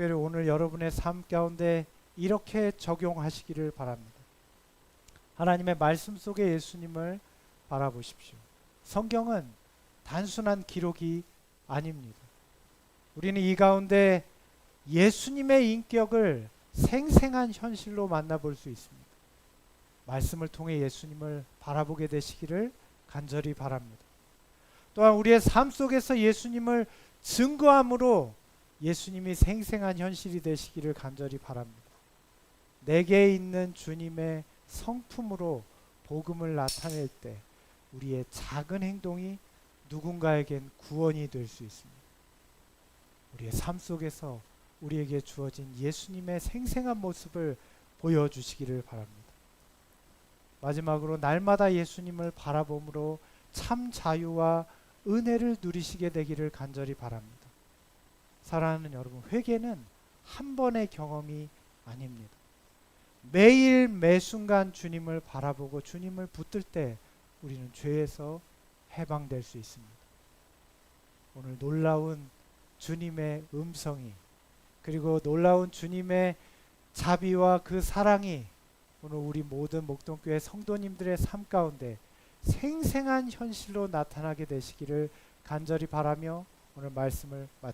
특별히 오늘 여러분의 삶 가운데 이렇게 적용하시기를 바랍니다. 하나님의 말씀 속에 예수님을 바라보십시오. 성경은 단순한 기록이 아닙니다. 우리는 이 가운데 예수님의 인격을 생생한 현실로 만나볼 수 있습니다. 말씀을 통해 예수님을 바라보게 되시기를 간절히 바랍니다. 또한 우리의 삶 속에서 예수님을 증거함으로 예수님이 생생한 현실이 되시기를 간절히 바랍니다. 내게 있는 주님의 성품으로 복음을 나타낼 때 우리의 작은 행동이 누군가에겐 구원이 될 수 있습니다. 우리의 삶 속에서 우리에게 주어진 예수님의 생생한 모습을 보여주시기를 바랍니다. 마지막으로 날마다 예수님을 바라봄으로 참 자유와 은혜를 누리시게 되기를 간절히 바랍니다. 사랑하는 여러분, 회개는 한 번의 경험이 아닙니다. 매일 매 순간 주님을 바라보고 주님을 붙들 때 우리는 죄에서 해방될 수 있습니다. 오늘 놀라운 주님의 음성이 그리고 놀라운 주님의 자비와 그 사랑이 오늘 우리 모든 목동교회 성도님들의 삶 가운데 생생한 현실로 나타나게 되시기를 간절히 바라며 오늘 말씀을 마치겠습니다.